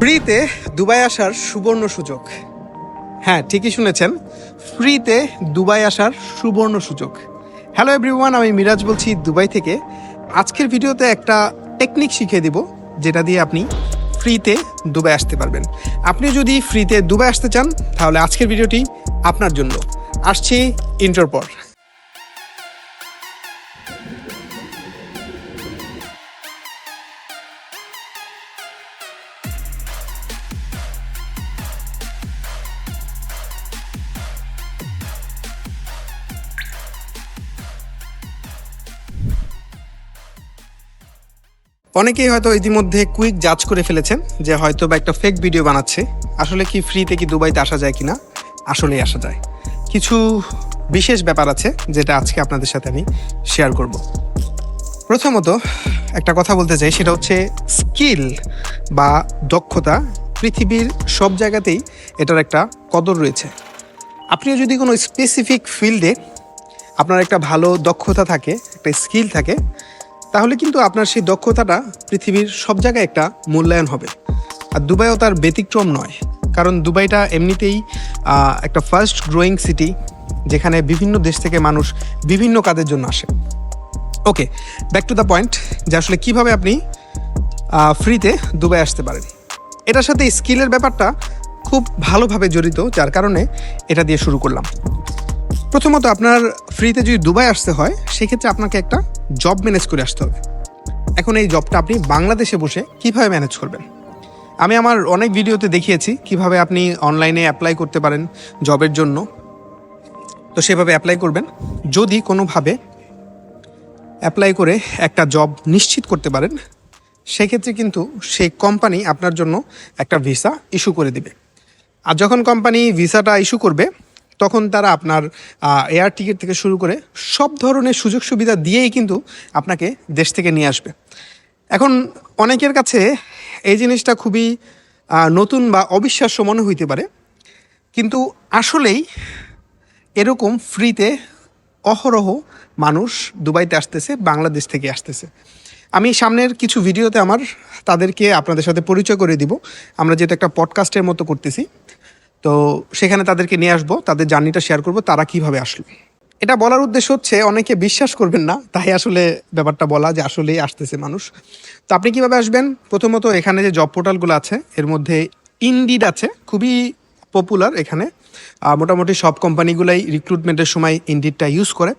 ফ্রিতে দুবাই আসার সুবর্ণ সুযোগ। হ্যাঁ ঠিকই শুনেছেন। ফ্রিতে দুবাই আসার সুবর্ণ সুযোগ। হ্যালো এভরিওয়ান আমি মিরাজ বলছি দুবাই থেকে। আজকের ভিডিওতে একটা টেকনিক শিখিয়ে দিব, যেটা দিয়ে আপনি ফ্রিতে দুবাই আসতে পারবেন। আপনি যদি ফ্রিতে দুবাই আসতে চান, তাহলে আজকের ভিডিওটি আপনার জন্য। আসছি ইন্টার অনেকেই হয়তো ইতিমধ্যে কুইক জাজ করে ফেলেছেন যে হয়তো বা একটা ফেক ভিডিও বানাচ্ছে। আসলে কি ফ্রিতে কি দুবাইতে আসা যায় কিনা? আসলেই আসা যায়। কিছু বিশেষ ব্যাপার আছে যেটা আজকে আপনাদের সাথে আমি শেয়ার করব। প্রথমত একটা কথা বলতে চাই, সেটা হচ্ছে স্কিল বা দক্ষতা পৃথিবীর সব জায়গাতেই এটার একটা কদর রয়েছে। আপনিও যদি কোনো স্পেসিফিক ফিল্ডে আপনার একটা ভালো দক্ষতা থাকে, একটা স্কিল থাকে তাহলে কিন্তু আপনার সেই দক্ষতাটা পৃথিবীর সব জায়গায় একটা মূল্যায়ন হবে। আর দুবাইও তার ব্যতিক্রম নয়। কারণ দুবাইটা এমনিতেই একটা ফার্স্ট গ্রোয়িং সিটি যেখানে বিভিন্ন দেশ থেকে মানুষ বিভিন্ন কাজের জন্য আসে। Okay back to the point যে আসলে কীভাবে আপনি ফ্রিতে দুবাই আসতে পারেন। এটার সাথে স্কিলের ব্যাপারটা খুব ভালোভাবে জড়িত, যার কারণে এটা দিয়ে শুরু করলাম। প্রথমত আপনার ফ্রিতে যদি দুবাই আসতে হয়, সেক্ষেত্রে আপনাকে একটা জব ম্যানেজ করে আসতে হবে। এখন এই জবটা আপনি বাংলাদেশে বসে কীভাবে ম্যানেজ করবেন? আমি আমার অনেক ভিডিওতে দেখিয়েছি কীভাবে আপনি অনলাইনে অ্যাপ্লাই করতে পারেন জবের জন্য। তো সেভাবে অ্যাপ্লাই করবেন। যদি কোনোভাবে অ্যাপ্লাই করে একটা জব নিশ্চিত করতে পারেন, সেক্ষেত্রে কিন্তু সেই কোম্পানি আপনার জন্য একটা ভিসা ইস্যু করে দিবে। আর যখন কোম্পানি ভিসাটা ইস্যু করবে তখন তারা আপনার এয়ার টিকিট থেকে শুরু করে সব ধরনের সুযোগ সুবিধা দিয়েই কিন্তু আপনাকে দেশ থেকে নিয়ে আসবে। এখন অনেকের কাছে এই জিনিসটা খুবই নতুন বা অবিশ্বাস্য মনে হইতে পারে। কিন্তু আসলেই এরকম ফ্রিতে অহরহ মানুষ দুবাইতে আসতেছে, বাংলাদেশ থেকে আসতেছে। আমি সামনের কিছু ভিডিওতে আমার তাদেরকে আপনাদের সাথে পরিচয় করে দিব। আমরা যেটা একটা পডকাস্টের মতো করতেছি তো সেখানে তাদেরকে নিয়ে আসব, তাদের জার্নিটা শেয়ার করব, তারা কীভাবে আসলো। এটা বলার উদ্দেশ্য হচ্ছে, অনেকে বিশ্বাস করবেন না, তাই আসলে ব্যাপারটা বলা যে আসলেই আসতেছে মানুষ। তো আপনি কীভাবে আসবেন? প্রথমত এখানে যে জব পোর্টালগুলো আছে, এর মধ্যে ইন্ডিড আছে, খুবই পপুলার এখানে। মোটামুটি সব কোম্পানিগুলাই রিক্রুটমেন্টের সময় ইন্ডিডটা ইউজ করে।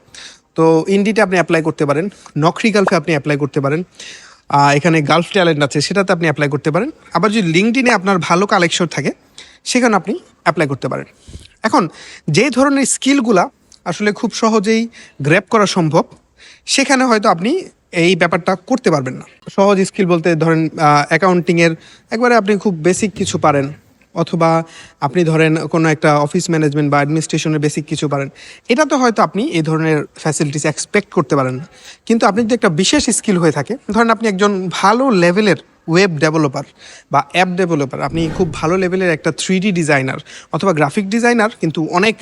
তো ইন্ডিডে আপনি অ্যাপ্লাই করতে পারেন নকরি গালফে আপনি অ্যাপ্লাই করতে পারেন। এখানে গালফ ট্যালেন্ট আছে, সেটাতে আপনি অ্যাপ্লাই করতে পারেন। আবার যদি লিঙ্কডিনে আপনার ভালো কালেকশন থাকে সেখানে আপনি অ্যাপ্লাই করতে পারেন। এখন, যে ধরনের স্কিলগুলা আসলে খুব সহজেই গ্র্যাপ করা সম্ভব, সেখানে হয়তো আপনি এই ব্যাপারটা করতে পারবেন না। সহজ স্কিল বলতে ধরেন অ্যাকাউন্টিংয়ের একবারে আপনি খুব বেসিক কিছু পারেন, অথবা আপনি ধরেন কোনো একটা অফিস ম্যানেজমেন্ট বা অ্যাডমিনিস্ট্রেশনের বেসিক কিছু পারেন। এটা তো হয়তো আপনি এই ধরনের ফ্যাসিলিটিস এক্সপেক্ট করতে পারেন। কিন্তু আপনি যদি একটা বিশেষ স্কিল হয়ে থাকে, ধরেন আপনি একজন ভালো লেভেলের ওয়েব ডেভেলপার বা অ্যাপ ডেভেলপার আপনি খুব ভালো লেভেলের একটা থ্রি ডিজাইনার অথবা গ্রাফিক ডিজাইনার কিন্তু অনেক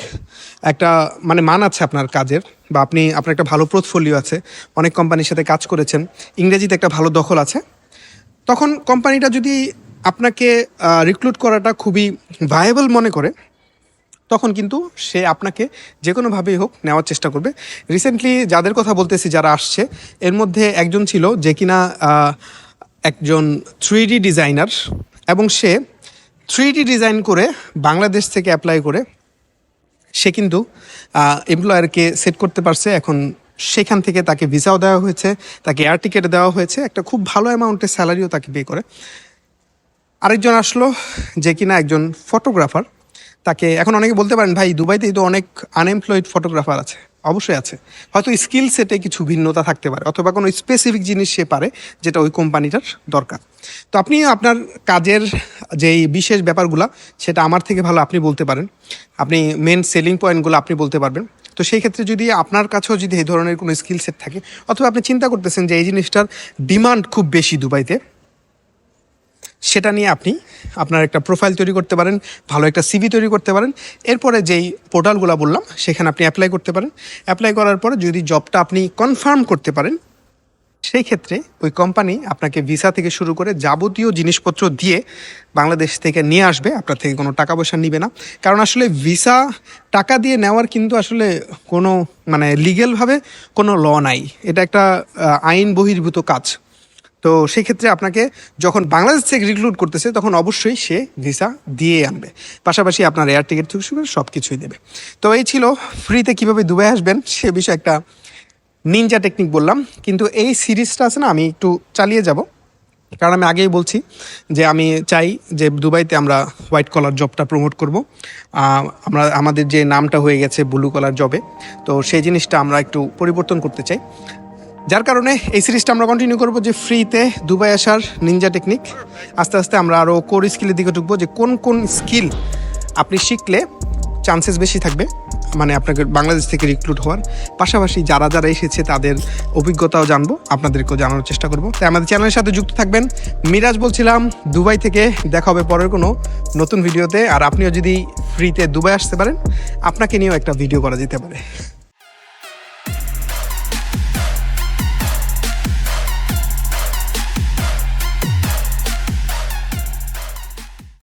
একটা মানে মান আছে আপনার কাজের বা আপনি, আপনার একটা ভালো পোর্টফোলিও আছে, অনেক কোম্পানির সাথে কাজ করেছেন, ইংরেজিতে একটা ভালো দখল আছে। তখন কোম্পানিটা যদি আপনাকে রিক্রুট করাটা খুবই ভায়েবল মনে করে, তখন কিন্তু সে আপনাকে যে কোনোভাবেই হোক নেওয়ার চেষ্টা করবে। রিসেন্টলি যাদের কথা বলতেছি যারা আসছে, এর মধ্যে একজন ছিল যে কিনা একজন থ্রি ডিজাইনার এবং সে থ্রি ডিজাইন করে বাংলাদেশ থেকে অ্যাপ্লাই করে, সে কিন্তু এমপ্লয়ারকে সেট করতে পারছে। এখন সেখান থেকে তাকে ভিসাও দেওয়া হয়েছে, তাকে এয়ার টিকিট দেওয়া হয়েছে। একটা খুব ভালো অ্যামাউন্টের স্যালারিও তাকে পে করে। আরেকজন আসলো যে কিনা একজন ফটোগ্রাফার তাকে, এখন অনেকে বলতে পারেন, ভাই, দুবাইতেই তো অনেক আনএমপ্লয়েড ফটোগ্রাফার আছে। অবশ্যই আছে। হয়তো স্কিল সেটে কিছু ভিন্নতা থাকতে পারে, অথবা কোনো স্পেসিফিক জিনিস সে পারে যেটা ওই কোম্পানিটার দরকার। তো আপনি আপনার কাজের যেই বিশেষ ব্যাপারগুলো, সেটা আমার থেকে ভালো আপনি বলতে পারেন। আপনি মেন সেলিং পয়েন্টগুলো আপনি বলতে পারবেন। তো সেই ক্ষেত্রে যদি আপনার কাছেও যদি এই ধরনের কোনো স্কিল সেট থাকে, অথবা আপনি চিন্তা করতেছেন যে এই জিনিসটার ডিমান্ড খুব বেশি দুবাইতে সেটা নিয়ে আপনি আপনার একটা প্রোফাইল তৈরি করতে পারেন, ভালো একটা সিভি তৈরি করতে পারেন। এরপরে যেই পোর্টালগুলো বললাম, সেখানে আপনি অ্যাপ্লাই করতে পারেন। অ্যাপ্লাই করার পরে যদি জবটা আপনি কনফার্ম করতে পারেন, সেই ক্ষেত্রে ওই কোম্পানি আপনাকে ভিসা থেকে শুরু করে যাবতীয় জিনিসপত্র দিয়ে বাংলাদেশ থেকে নিয়ে আসবে। আপনার থেকে কোনো টাকা পয়সা নিবে না। কারণ আসলে ভিসা টাকা দিয়ে নেওয়ার কিন্তু আসলে কোনো মানে লিগেলভাবে কোনো ল নাই। এটা একটা আইন বহির্ভূত কাজ। তো সেই ক্ষেত্রে আপনাকে যখন বাংলাদেশ থেকে রিক্রুট করতেছে, তখন অবশ্যই সে ভিসা দিয়ে আনবে। পাশাপাশি আপনার এয়ার টিকিট থেকে শুরু সব কিছুই দেবে। তো এই ছিল ফ্রিতে কীভাবে দুবাই আসবেন, সে বিষয়ে একটা নিনজা টেকনিক বললাম। কিন্তু এই সিরিজটা আছে না, আমি একটু চালিয়ে যাব। কারণ আমি আগেই বলছি যে আমি চাই যে দুবাইতে আমরা হোয়াইট কলার জবটা প্রমোট করব। আমরা, আমাদের যে নামটা হয়ে গেছে ব্লু কলার জবে তো সেই জিনিসটা আমরা একটু পরিবর্তন করতে চাই। যার কারণে এই সিরিজটা আমরা কন্টিনিউ করব যে ফ্রিতে দুবাই আসার নিনজা টেকনিক আস্তে আস্তে আমরা আরও কোর স্কিলের দিকে ঢুকবো যে কোন কোন স্কিল আপনি শিখলে চান্সেস বেশি থাকবে মানে আপনাকে বাংলাদেশ থেকে রিক্রুট হওয়ার। পাশাপাশি যারা যারা এসেছে তাদের অভিজ্ঞতাও জানব, আপনাদেরকেও জানানোর চেষ্টা করব। তাই আমাদের চ্যানেলের সাথে যুক্ত থাকবেন। মিরাজ বলছিলাম, দুবাই থেকে দেখা হবে পরের কোনো নতুন ভিডিওতে আর আপনিও যদি ফ্রিতে দুবাই আসতে পারেন, আপনাকে নিয়েও একটা ভিডিও করা যেতে পারে।